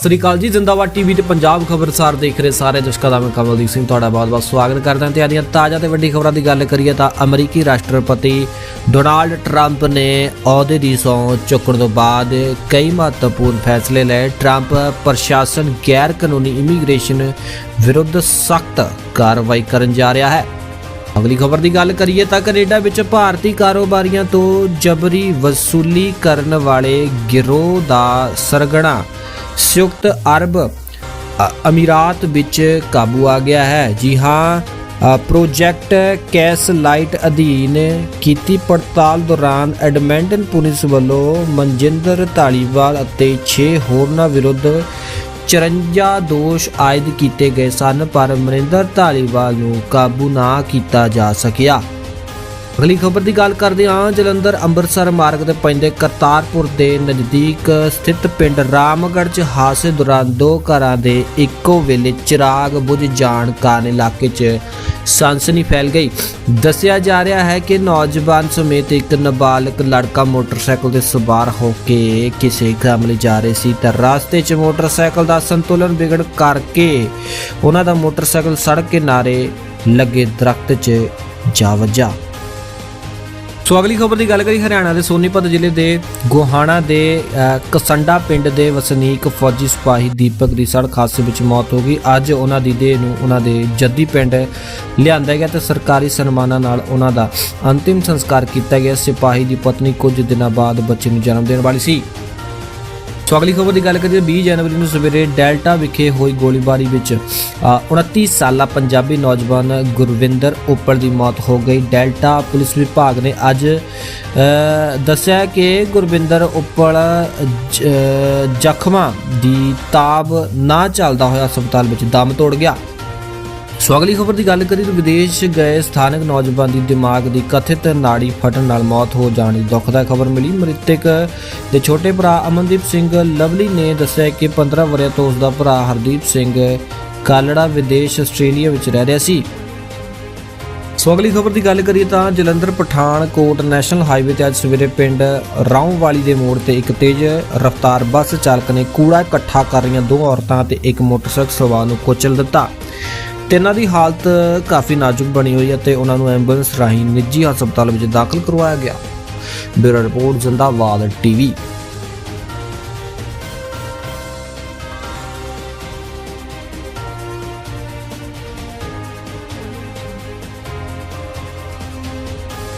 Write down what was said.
ਸਤਿ ਸ੍ਰੀ ਅਕਾਲ ਜੀ, ਜ਼ਿੰਦਾਬਾਦ ਟੀਵੀ ਤੇ ਪੰਜਾਬ ਖਬਰਸਾਰ ਦੇਖ ਰਹੇ ਸਾਰੇ ਦਰਸ਼ਕਾਂ ਦਾ ਮੈਂ ਕਮਲਦੀਪ ਸਿੰਘ, ਤੁਹਾਡਾ ਬਹੁਤ-ਬਹੁਤ ਸਵਾਗਤ ਕਰਦਾ ਹਾਂ ਤੇ ਆਦੀਆਂ ਤਾਜ਼ਾ ਤੇ ਵੱਡੀ ਖਬਰਾਂ ਦੀ ਗੱਲ ਕਰੀਏ ਤਾਂ ਅਮਰੀਕੀ ਰਾਸ਼ਟਰਪਤੀ ਡੋਨਾਲਡ ਟਰੰਪ ਨੇ ਅਹੁਦੇ ਦੀ ਸਹੁੰ ਚੁੱਕਣ ਤੋਂ ਬਾਅਦ ਕਈ ਮਹੱਤਵਪੂਰਨ ਫੈਸਲੇ ਲਏ। ਟਰੰਪ ਪ੍ਰਸ਼ਾਸਨ ਗੈਰ ਕਾਨੂੰਨੀ ਇਮੀਗ੍ਰੇਸ਼ਨ ਵਿਰੁੱਧ ਸਖਤ ਕਾਰਵਾਈ ਕਰਨ ਜਾ ਰਿਹਾ ਹੈ। ਅਗਲੀ ਖਬਰ ਦੀ ਗੱਲ ਕਰੀਏ ਤਾਂ ਕੈਨੇਡਾ ਵਿੱਚ ਭਾਰਤੀ ਕਾਰੋਬਾਰੀਆਂ ਤੋਂ ਜਬਰੀ ਵਸੂਲੀ ਕਰਨ ਵਾਲੇ ਗਿਰੋਹ ਦਾ ਸਰਗਣਾ ਸੰਯੁਕਤ ਅਰਬ, ਅ- ਅਮੀਰਾਤ ਵਿੱਚ ਕਾਬੂ ਆ ਗਿਆ ਹੈ। ਜੀ ਹਾਂ ਪ੍ਰੋਜੈਕਟ ਕੈਸ ਲਾਈਟ ਅਧੀਨ ਕੀਤੀ ਪੜਤਾਲ ਦੌਰਾਨ ਐਡਮੰਟਨ ਪੁਲਿਸ ਵੱਲੋਂ ਮਨਜਿੰਦਰ ਢਾਲੀਵਾਲ ਅਤੇ 6 ਹੋਰਨਾਂ ਵਿਰੁੱਧ 54 ਦੋਸ਼ ਆਇਦ ਕੀਤੇ ਗਏ ਸਨ, ਪਰ ਮਨਿੰਦਰ ਧਾਲੀਵਾਲ ਨੂੰ ਕਾਬੂ ਨਾ ਕੀਤਾ ਜਾ ਸਕਿਆ। ਅਗਲੀ ਖਬਰ ਦੀ ਗੱਲ ਕਰਦੇ ਹਾਂ, ਜਲੰਧਰ ਅੰਮ੍ਰਿਤਸਰ ਮਾਰਗ ਤੇ ਪੈਂਦੇ ਕਰਤਾਰਪੁਰ ਦੇ ਨਜ਼ਦੀਕ ਸਥਿਤ ਪਿੰਡ ਰਾਮਗੜ੍ਹ 'ਚ ਹਾਦਸੇ ਦੌਰਾਨ ਦੋ ਘਰਾਂ ਦੇ ਇੱਕੋ ਵੇਲੇ ਚਿਰਾਗ ਬੁਝ ਜਾਣ ਕਾਰਨ ਇਲਾਕੇ 'ਚ ਸਨਸਨੀ ਫੈਲ ਗਈ। ਦੱਸਿਆ ਜਾ ਰਿਹਾ ਹੈ ਕਿ ਨੌਜਵਾਨ ਸਮੇਤ ਇੱਕ ਨਾਬਾਲਗ ਲੜਕਾ ਮੋਟਰਸਾਈਕਲ ਤੇ ਸਵਾਰ ਹੋ ਕੇ ਕਿਸੇ ਕੰਮ ਲਈ ਜਾ ਰਹੇ ਸੀ ਤਾਂ ਰਸਤੇ 'ਚ ਮੋਟਰਸਾਈਕਲ ਦਾ ਸੰਤੁਲਨ ਵਿਗੜ ਕਰਕੇ ਉਹਨਾਂ ਦਾ ਮੋਟਰਸਾਈਕਲ ਸੜਕ ਕਿਨਾਰੇ ਲੱਗੇ ਦਰਖਤ 'ਚ ਜਾ ਵੱਜਾ। ਸੋ ਅਗਲੀ ਖਬਰ ਦੀ ਗੱਲ ਕਰੀ ਹਰਿਆਣਾ ਦੇ ਸੋਨੀਪਤ ਜ਼ਿਲ੍ਹੇ ਦੇ ਗੋਹਾਣਾ ਦੇ ਕਸੰਡਾ ਪਿੰਡ ਦੇ ਵਸਨੀਕ ਫੌਜੀ ਸਿਪਾਹੀ ਦੀਪਕ ਦੀ ਸੜਕ ਹਾਦਸੇ ਵਿੱਚ ਮੌਤ ਹੋ ਗਈ। ਅੱਜ ਉਹਨਾਂ ਦੀ ਦੇਹ ਨੂੰ ਉਹਨਾਂ ਦੇ ਜੱਦੀ ਪਿੰਡ ਲਿਆਂਦਾ ਗਿਆ ਤੇ ਸਰਕਾਰੀ ਸਨਮਾਨਾਂ ਨਾਲ ਉਹਨਾਂ ਦਾ ਅੰਤਿਮ ਸੰਸਕਾਰ ਕੀਤਾ ਗਿਆ। ਸਿਪਾਹੀ ਦੀ ਪਤਨੀ ਕੁਝ ਦਿਨਾਂ ਬਾਅਦ ਬੱਚੇ ਨੂੰ ਜਨਮ ਦੇਣ ਵਾਲੀ ਸੀ। ਸੋ ਅਗਲੀ ਖਬਰ ਦੀ ਗੱਲ ਕਰੀਏ 20 ਜਨਵਰੀ ਨੂੰ ਸਵੇਰੇ ਡੈਲਟਾ ਵਿਖੇ ਹੋਈ ਗੋਲੀਬਾਰੀ ਵਿੱਚ ਅ, 29 ਸਾਲਾ ਪੰਜਾਬੀ ਨੌਜਵਾਨ ਗੁਰਵਿੰਦਰ ਉੱਪਲ ਦੀ ਮੌਤ ਹੋ ਗਈ। ਡੈਲਟਾ ਪੁਲਿਸ ਵਿਭਾਗ ਨੇ ਅੱਜ ਦੱਸਿਆ ਕਿ ਗੁਰਵਿੰਦਰ ਉੱਪਲ ਜ਼ਖਮਾਂ ਦੀ ਤਾਬ ਨਾ ਚੱਲਦਾ ਹੋਇਆ ਹਸਪਤਾਲ ਵਿੱਚ ਦਮ ਤੋੜ ਗਿਆ। ਸੋ ਅਗਲੀ ਖਬਰ ਦੀ ਗੱਲ ਕਰੀਏ ਤਾਂ ਵਿਦੇਸ਼ ਗਏ ਸਥਾਨਕ ਨੌਜਵਾਨ ਦੀ ਦਿਮਾਗ ਦੀ ਕਥਿਤ ਨਾੜੀ ਫਟਣ ਨਾਲ ਮੌਤ ਹੋ ਜਾਣ ਦੀ ਦੁਖਦਾਇਕ ਖਬਰ ਮਿਲੀ। ਮ੍ਰਿਤਕ ਦੇ ਛੋਟੇ ਭਰਾ ਅਮਨਦੀਪ ਸਿੰਘ ਲਵਲੀ ਨੇ ਦੱਸਿਆ ਕਿ 15 ਵਰ੍ਹਿਆਂ ਤੋਂ ਉਸ ਦਾ ਭਰਾ ਹਰਦੀਪ ਸਿੰਘ ਕਾਲੜਾ ਵਿਦੇਸ਼ ਆਸਟ੍ਰੇਲੀਆ ਵਿੱਚ ਰਹਿ ਰਿਹਾ ਸੀ। ਸੋ ਅਗਲੀ ਖਬਰ ਦੀ ਗੱਲ ਕਰੀਏ ਤਾਂ ਜਲੰਧਰ ਪਠਾਨਕੋਟ ਨੈਸ਼ਨਲ ਹਾਈਵੇ ਤੇ ਅੱਜ ਸਵੇਰੇ ਪਿੰਡ ਰਾਉਂਵਾਲੀ ਦੇ ਮੋੜ ਤੇ ਇੱਕ ਤੇਜ਼ ਰਫ਼ਤਾਰ ਬੱਸ ਚਾਲਕ ਨੇ ਕੂੜਾ ਇਕੱਠਾ ਕਰ ਰਹੀਆਂ ਦੋ ਔਰਤਾਂ ਤੇ ਇੱਕ ਮੋਟਰਸਾਈਕਲ ਸਵਾਰ ਨੂੰ ਕੁਚਲ ਦਿੱਤਾ। ਤਿੰਨਾਂ ਦੀ ਹਾਲਤ ਕਾਫੀ ਨਾਜ਼ੁਕ ਬਣੀ ਹੋਈ ਹੈ ਤੇ ਉਹਨਾਂ ਨੂੰ ਐਂਬੂਲੈਂਸ ਰਾਹੀਂ ਨਿੱਜੀ ਹਸਪਤਾਲ ਵਿੱਚ ਦਾਖਲ ਕਰਵਾਇਆ ਗਿਆ। Bureau report, Zindabad TV.